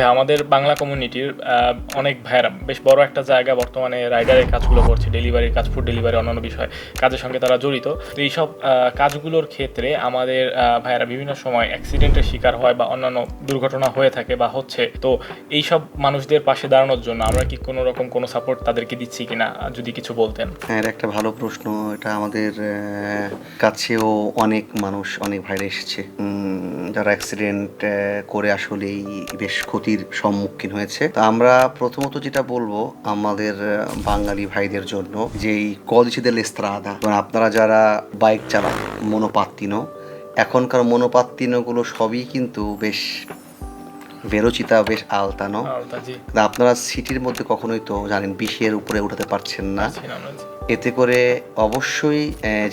ভাই আমাদের বাংলা কমিউনিটির অনেক ভাইয়েরা, বেশ বড় একটা জায়গা বর্তমানে রাইডারের কাজগুলো করছে ডেলিভারির কাজ ফুড ডেলিভারি অন্যান্য বিষয়, কাজের সঙ্গে তারা জড়িত। তো এইসব কাজগুলোর ক্ষেত্রে আমাদের ভাইয়েরা বিভিন্ন সময় অ্যাক্সিডেন্টের শিকার হয় বা অন্যান্য দুর্ঘটনা হয়ে থাকে বা হচ্ছে, তো এইসব মানুষদের পাশে দাঁড়ানোর জন্য আমরা কি কোনো রকম কোনো সাপোর্ট তাদেরকে দিচ্ছি কিনা, যদি কিছু বলতেন? হ্যাঁ একটা ভালো প্রশ্ন। এটা আমাদের কাছেও অনেক মানুষ, অনেক ভাইরা এসেছে। যারা অ্যাক্সিডেন্ট করে আসলেই বেশ ক্ষতির সম্মুখীন হয়েছে। তা আমরা প্রথমত যেটা বলব আমাদের বাঙালি ভাইদের জন্য যে এই কদিচিদের লেস্ত্রাদা আপনারা যারা বাইক চালান মনোপাত্তিনো এখনকার মনোপাত্তিনোগুলো সবই কিন্তু বেশ বেরোচিতা বেশ আলতানো আপনারা সিটির মধ্যে কখনোই তো জানেন বিশের উপরে উঠাতে পারছেন না। এতে করে অবশ্যই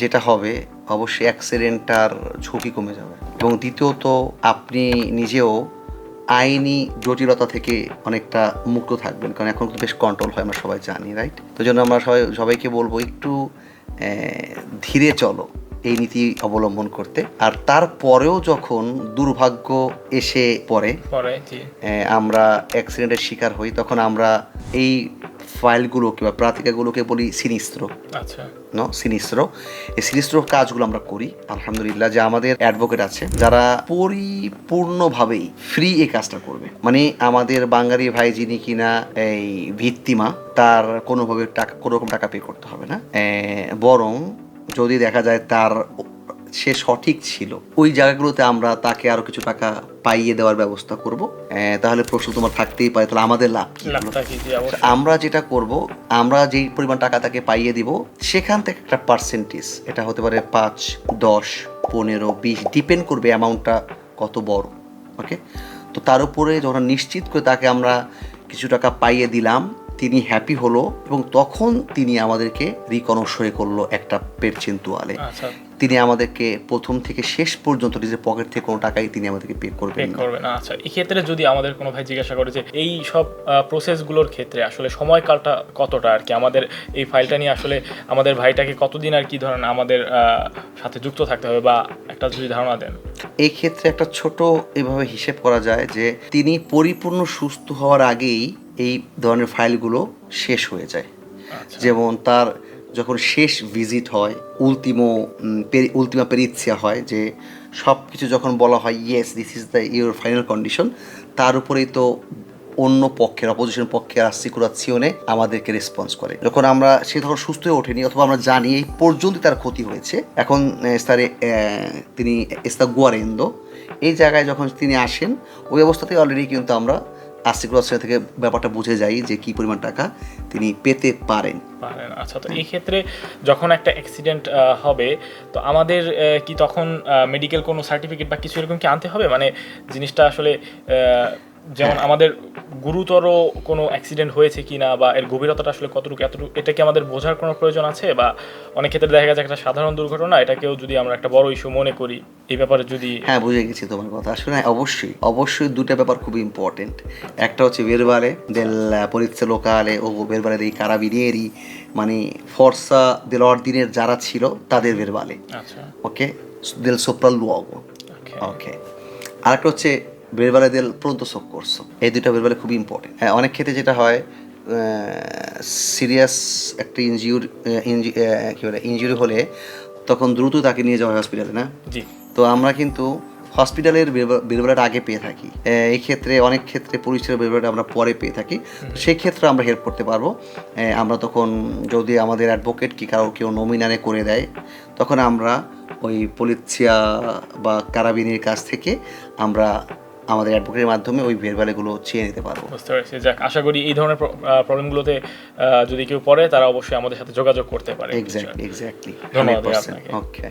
যেটা হবে, অবশ্যই অ্যাক্সিডেন্টটার ঝুঁকি কমে যাবে। এবং দ্বিতীয়ত, আপনি নিজেও আইনি জটিলতা থেকে অনেকটা মুক্ত থাকবেন। কারণ এখন তো বেশ কন্ট্রোল হয়, আমরা সবাই জানি রাইট তো জন্য আমরা সবাই, সবাইকে বলব, একটু ধীরে চলো। এই নীতি অবলম্বন করতে। আর তারপরেও যখন দুর্ভাগ্য এসে পড়ে আমরা অ্যাক্সিডেন্টের শিকার হই তখন আমরা এই ফাইলগুলোকে বা প্রাতিকাগুলোকে বলি সিনিস্ত্র আচ্ছা। ন সিনিস্ত্র এই সিনিস্ত্র কাজগুলো আমরা করি আলহামদুলিল্লাহ যে আমাদের অ্যাডভোকেট আছে যারা পরিপূর্ণভাবেই ফ্রি এই কাজটা করবে। মানে আমাদের বাঙালি ভাই যিনি কিনা এই ভিত্তিমা তার কোনোভাবে টাকা কোনো রকম টাকা পে করতে হবে না। বরং যদি দেখা যায় তার সে সঠিক ছিল ওই জায়গাগুলোতে আমরা তাকে আরও কিছু টাকা পাইয়ে দেওয়ার ব্যবস্থা করব। তাহলে প্রশ্ন তোমার থাকতেই পারে তাহলে আমাদের লাভ কি? আমরা যেটা করব আমরা যেই পরিমাণ টাকা তাকে পাইয়ে দিব সেখান থেকে একটা পার্সেন্টেজ এটা হতে পারে পাঁচ দশ পনেরো বিশ ডিপেন্ড করবে অ্যামাউন্টটা কত বড় ওকে তো তার উপরে যখন নিশ্চিত করে তাকে আমরা কিছু টাকা পাইয়ে দিলাম তিনি হ্যাপি হলো এবং তখন তিনি আমাদেরকে রিকনসয়ে করল একটা পেরচেন তোয়ালে আচ্ছা। তিনি আমাদেরকে প্রথম থেকে শেষ পর্যন্ত নিজের পকেট থেকে কোনো টাকাই তিনি আমাদেরকে পে পে করবেন করবে না। আচ্ছা এই ক্ষেত্রে যদি আমাদের কোনো ভাই জিজ্ঞাসা করে যে এই সব প্রসেসগুলোর ক্ষেত্রে আসলে সময়কালটা কতটা আর কি? আমাদের এই ফাইলটা নিয়ে আসলে আমাদের ভাইটাকে কতদিন আর কি ধরেন আমাদের সাথে যুক্ত থাকতে হবে বা একটা যদি ধারণা দেন? এই ক্ষেত্রে একটা ছোট এভাবে হিসেব করা যায় যে তিনি পরিপূর্ণ সুস্থ হওয়ার আগেই এই ধরনের ফাইলগুলো শেষ হয়ে যায়। আচ্ছা। যেমন তার যখন শেষ ভিজিট হয় উলতিমো উলতিমা পেরিৎসিয়া হয় যে সব কিছু যখন বলা হয় yes this is the your final condition তার উপরেই তো অন্য পক্ষের অপোজিশন পক্ষের আসিকুরাচ্ছিওনে আমাদেরকে রেসপন্স করে। যখন আমরা সে তখন সুস্থ হয়ে ওঠেনি অথবা আমরা জানি এই পর্যন্ত তার ক্ষতি হয়েছে এখন স্তারে তিনি এস্তা গুয়ারেন্দো এই জায়গায় যখন তিনি আসেন ওই অবস্থাতেই অলরেডি কিন্তু আমরা আসিকুরাচ্ছিও থেকে ব্যাপারটা বুঝে যাই যে কি পরিমাণ টাকা তিনি পেতে পারেন। পারেন আচ্ছা তো এই ক্ষেত্রে যখন একটা অ্যাক্সিডেন্ট হবে, তো আমাদের কি তখন মেডিকেল কোনো সার্টিফিকেট বা কিছু এরকম কি আনতে হবে? মানে জিনিসটা আসলে যেমন আমাদের গুরুতর কোনো অ্যাক্সিডেন্ট হয়েছে কি না বা এর গভীরতাটা আসলে কতটুকু এতটুকু এটা কি আমাদের বোঝার কোনো প্রয়োজন আছে? বা অনেক ক্ষেত্রে দেখা গেছে একটা সাধারণ দুর্ঘটনা এটাকেও যদি আমরা একটা বড় ইস্যু মনে করি এই ব্যাপারে যদি হ্যাঁ বুঝে গেছি তোমার কথা। আসলে হ্যাঁ, অবশ্যই অবশ্যই দুটো ব্যাপার খুবই ইম্পর্টেন্ট একটা হচ্ছে বেরবারে del polizia locale ও বেরবারে dei carabinieri মানে ফর্সা del ordine যারা ছিল তাদের বেরবালে। আচ্ছা। ওকে del sopralluogo ওকে ওকে আরেকটা হচ্ছে বেরবালে del pronto soccorso এই দুটো বেরবালে খুবই ইম্পর্টেন্ট হ্যাঁ অনেক ক্ষেত্রে যেটা হয় সিরিয়াস একটা ইনজিউরি কী বলে ইনজুরি হলে তখন দ্রুত তাকে নিয়ে যাওয়া হয় হসপিটালে না? জি। তো আমরা কিন্তু হসপিটালের বেরোবারটা আগে পেয়ে থাকি। এই ক্ষেত্রে অনেক ক্ষেত্রে পরিচয়ের বেরোবারটা আমরা পরে পেয়ে থাকি। সেই ক্ষেত্রে আমরা হেল্প করতে পারব। আমরা তখন যদি আমাদের অ্যাডভোকেট কি কারও কেউ নমিনানে করে দেয় তখন আমরা ওই পলিসিয়া বা কারাবিনের কাছ থেকে আমরা আমাদের অ্যাডভোকেটের মাধ্যমে ওই বেরবালেগুলো চেয়ে নিতে পারব। বুঝতে পারছি। যাক আশা করি এই ধরনের প্রবলেমগুলোতে যদি কেউ পড়ে তারা অবশ্যই আমাদের সাথে যোগাযোগ করতে পারে। এক্স্যাক্টলি এক্স্যাক্টলি ধন্যবাদ আপনাকে। ওকে